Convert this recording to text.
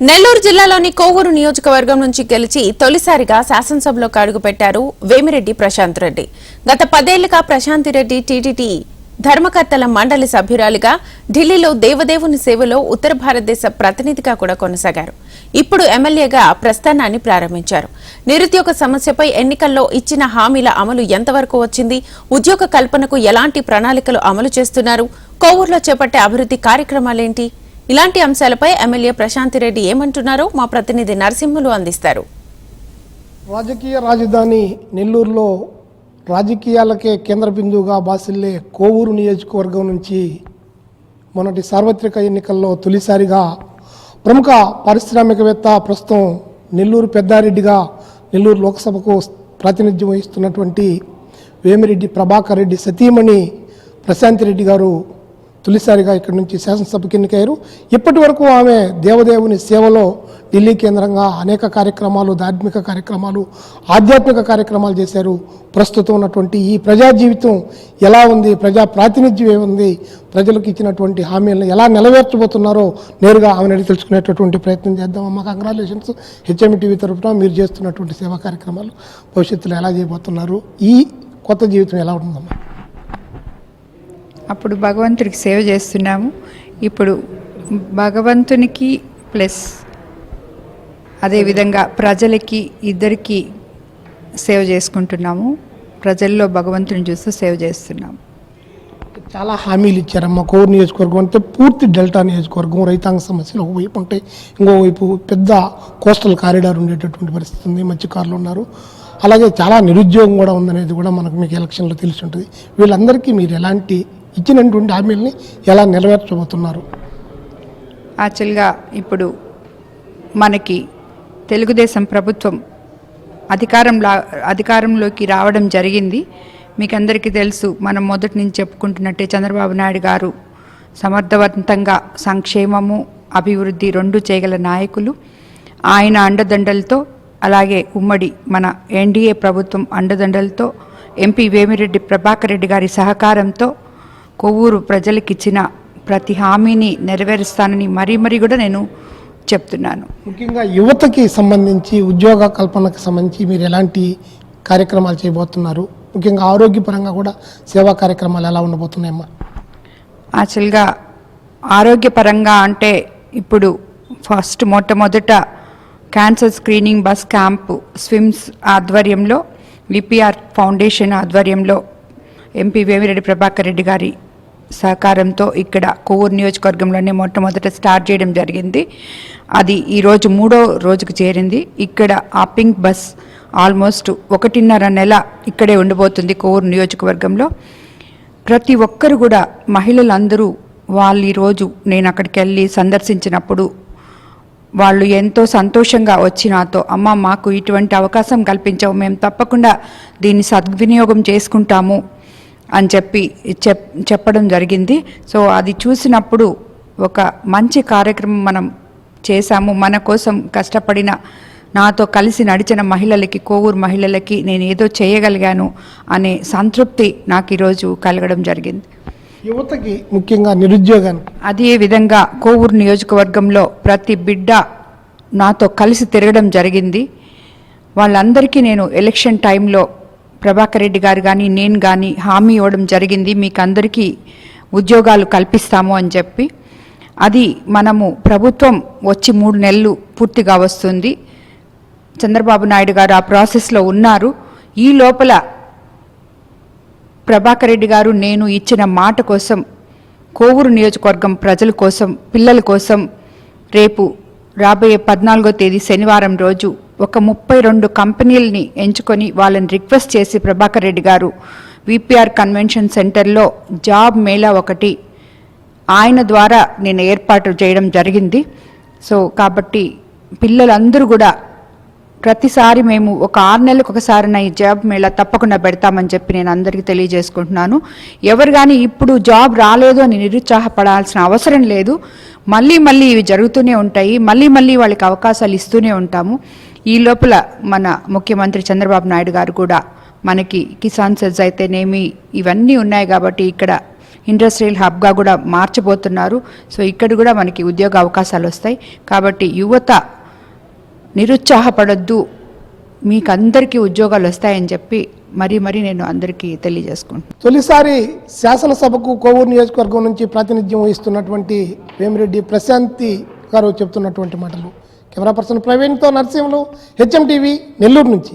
నెల్లూరు జిల్లాలోని కోవూరు నియోజకవర్గం నుంచి గెలిచి తొలిసారిగా శాసనసభలోకి అడుగుపెట్టారు వేమిరెడ్డి ప్రశాంత్ రెడ్డి. గత పదేళ్ళుగా ప్రశాంత్ రెడ్డి టీటీడీ ధర్మకర్తల మండలి సభ్యురాలిగా ఢిల్లీలో దేవదేవుని సేవలో ఉత్తర భారతదేశ ప్రతినిధిగా కూడా కొనసాగారు. ఇప్పుడు ఎమ్మెల్యేగా ప్రస్థానాన్ని ప్రారంభించారు. నిరుద్యోగ సమస్యపై ఎన్నికల్లో ఇచ్చిన హామీల అమలు ఎంతవరకు వచ్చింది? ఉద్యోగ కల్పనకు ఎలాంటి ప్రణాళికలు అమలు చేస్తున్నారు? కోవూరులో చేపట్టే అభివృద్ధి కార్యక్రమాలేంటి? ఇలాంటి అంశాలపై ఎమ్మెల్యే ప్రశాంత్ రెడ్డి ఏమంటున్నారో మా ప్రతినిధి నరసింహులు అందిస్తారు. రాజకీయ రాజధాని నెల్లూరులో రాజకీయాలకే కేంద్ర బిందువుగా బాసిల్లే కోవూరు నియోజకవర్గం నుంచి మొన్నటి సార్వత్రిక ఎన్నికల్లో తొలిసారిగా ప్రముఖ పారిశ్రామికవేత్త ప్రస్తుతం నెల్లూరు పెద్దారెడ్డిగా నెల్లూరు లోక్సభకు ప్రాతినిధ్యం వహిస్తున్నటువంటి వేమిరెడ్డి ప్రభాకర్ రెడ్డి సతీమణి ప్రశాంత్ రెడ్డి గారు తొలిసారిగా ఇక్కడి నుంచి శాసనసభకి ఎన్నికయ్యారు ఇప్పటి వరకు ఆమె దేవదేవుని సేవలో ఢిల్లీ కేంద్రంగా అనేక కార్యక్రమాలు ధార్మిక కార్యక్రమాలు ఆధ్యాత్మిక కార్యక్రమాలు చేశారు. ప్రస్తుతం ఉన్నటువంటి ఈ ప్రజా జీవితం ఎలా ఉంది? ప్రజా ప్రాతినిధ్యం ఏముంది? ప్రజలకు ఇచ్చినటువంటి హామీలను ఎలా నెరవేర్చబోతున్నారో నేరుగా ఆమెను అడిగి తెలుసుకునేటటువంటి ప్రయత్నం చేద్దాం. అమ్మ కంగ్రాచులేషన్స్ హెచ్ఎం టీవీ తరఫున మీరు చేస్తున్నటువంటి సేవా కార్యక్రమాలు భవిష్యత్తులో ఎలా చేయబోతున్నారు? ఈ కొత్త జీవితం ఎలా ఉంటుందమ్మా? అప్పుడు భగవంతుడికి సేవ చేస్తున్నాము. ఇప్పుడు భగవంతునికి ప్లస్ అదేవిధంగా ప్రజలకి ఇద్దరికి సేవ చేసుకుంటున్నాము. ప్రజల్లో భగవంతుని చూస్తూ సేవ చేస్తున్నాము. చాలా హామీలు ఇచ్చారమ్మ కోర్ నియోజకవర్గం అంటే పూర్తి డెల్టా నియోజకవర్గం. రైతాంగ సమస్యలు ఒకవైపు ఉంటాయి. ఇంకోవైపు పెద్ద కోస్టల్ కారిడార్ ఉండేటటువంటి పరిస్థితి ఉంది. మత్స్యకారులు ఉన్నారు. అలాగే చాలా నిరుద్యోగం కూడా ఉందనేది కూడా మనకు మీకు ఎలక్షన్లో తెలిసి ఉంటుంది. వీళ్ళందరికీ మీరు ఎలాంటి ఇచ్చినటువంటి హామీలని ఎలా నెరవేర్చబోతున్నారు? యాక్చువల్గా ఇప్పుడు మనకి తెలుగుదేశం ప్రభుత్వం అధికారంలో అధికారంలోకి రావడం జరిగింది. మీకు అందరికీ తెలుసు మనం మొదటి నుంచి చెప్పుకుంటున్నట్టే చంద్రబాబు నాయుడు గారు సమర్థవంతంగా సంక్షేమము అభివృద్ధి రెండు చేయగల నాయకులు. ఆయన అండదండలతో అలాగే ఉమ్మడి మన ఎన్డీఏ ప్రభుత్వం అండదండలతో ఎంపీ వేమిరెడ్డి ప్రభాకర్ రెడ్డి గారి సహకారంతో కొవ్వూరు ప్రజలకిచ్చిన ప్రతి హామీని నెరవేరుస్తానని మరీ మరీ కూడా నేను చెప్తున్నాను. ముఖ్యంగా యువతకి సంబంధించి ఉద్యోగ కల్పనకు సంబంధించి మీరు ఎలాంటి కార్యక్రమాలు చేయబోతున్నారు? ముఖ్యంగా ఆరోగ్యపరంగా కూడా సేవా కార్యక్రమాలు ఎలా ఉండబోతున్నాయమ్మా? యాక్చువల్గా ఆరోగ్యపరంగా అంటే ఇప్పుడు ఫస్ట్ మొట్టమొదట cancer screening bus camp SVIMS ఆధ్వర్యంలో విపిఆర్ ఫౌండేషన్ ఆధ్వర్యంలో ఎంపీ వేమిరెడ్డి ప్రభాకర్ రెడ్డి గారి సహకారంతో ఇక్కడ కొవ్వూరు నియోజకవర్గంలోనే మొట్టమొదట స్టార్ట్ చేయడం జరిగింది. అది ఈరోజు మూడో రోజుకు చేరింది. ఇక్కడ ఆ పింక్ బస్ ఆల్మోస్ట్ ఒకటిన్నర నెల ఇక్కడే ఉండిపోతుంది కొవ్వూరు నియోజకవర్గంలో. ప్రతి ఒక్కరు కూడా మహిళలందరూ వాళ్ళు ఈరోజు నేను అక్కడికి వెళ్ళి సందర్శించినప్పుడు వాళ్ళు ఎంతో సంతోషంగా వచ్చి నాతో అమ్మ మాకు ఇటువంటి అవకాశం కల్పించావు. మేము తప్పకుండా దీన్ని సద్వినియోగం చేసుకుంటాము. అని చెప్పి చెప్ చెప్పడం జరిగింది. సో అది చూసినప్పుడు ఒక మంచి కార్యక్రమం మనం చేశాము. మన కోసం కష్టపడిన నాతో కలిసి నడిచిన మహిళలకి కోవూరు మహిళలకి నేను ఏదో చేయగలిగాను అనే సంతృప్తి నాకు ఈరోజు కలగడం జరిగింది. యువతకి ముఖ్యంగా నిరుద్యోగానికి అదే విధంగా కోవూరు నియోజకవర్గంలో ప్రతి బిడ్డ నాతో కలిసి తిరగడం జరిగింది. వాళ్ళందరికీ నేను ఎలక్షన్ టైంలో ప్రభాకర్ రెడ్డి గారు కానీ నేను కానీ హామీ ఇవ్వడం జరిగింది. మీకు అందరికీ ఉద్యోగాలు కల్పిస్తాము అని చెప్పి. అది మనము ప్రభుత్వం వచ్చి మూడు నెలలు పూర్తిగా వస్తుంది. చంద్రబాబు నాయుడు గారు ఆ ప్రాసెస్లో ఉన్నారు. ఈ లోపల ప్రభాకర్ రెడ్డి గారు నేను ఇచ్చిన మాట కోసం కోవూరు నియోజకవర్గం ప్రజల కోసం పిల్లల కోసం రేపు రాబోయే పద్నాలుగో తేదీ శనివారం రోజు ఒక ముప్పై రెండు కంపెనీలని ఎంచుకొని వాళ్ళని రిక్వెస్ట్ చేసి ప్రభాకర్ రెడ్డి గారు విపిఆర్ కన్వెన్షన్ సెంటర్లో జాబ్ మేళా ఒకటి ఆయన ద్వారా నేను ఏర్పాటు చేయడం జరిగింది. సో కాబట్టి పిల్లలందరూ కూడా ప్రతిసారి మేము ఒక ఆరు నెలలకు ఒకసారి ఈ జాబ్ మేళా తప్పకుండా పెడతామని చెప్పి నేను అందరికీ తెలియజేసుకుంటున్నాను. ఎవరు కానీ ఇప్పుడు జాబ్ రాలేదు అని నిరుత్సాహపడాల్సిన అవసరం లేదు. మళ్ళీ మళ్ళీ ఇవి జరుగుతూనే ఉంటాయి. మళ్ళీ మళ్ళీ వాళ్ళకి అవకాశాలు ఇస్తూనే ఉంటాము. ఈ లోపల మన ముఖ్యమంత్రి చంద్రబాబు నాయుడు గారు కూడా మనకి కిసాన్ సెజ్ అయితేనేమి ఇవన్నీ ఉన్నాయి కాబట్టి ఇక్కడ ఇండస్ట్రియల్ హబ్గా కూడా మార్చబోతున్నారు. సో ఇక్కడ కూడా మనకి ఉద్యోగ అవకాశాలు వస్తాయి. కాబట్టి యువత నిరుత్సాహపడొద్దు. మీకు అందరికీ ఉద్యోగాలు వస్తాయని చెప్పి మరీ మరీ నేను అందరికీ తెలియజేసుకుంటున్నాను. తొలిసారి శాసనసభకు కోవూరు నియోజకవర్గం నుంచి ప్రాతినిధ్యం వహిస్తున్నటువంటి వేమిరెడ్డి ప్రశాంతి గారు చెప్తున్నటువంటి మాటలు. కెమెరా పర్సన్ ప్రవీణ్తో నరసింహులు హెచ్ఎం టీవీ నెల్లూరు నుంచి.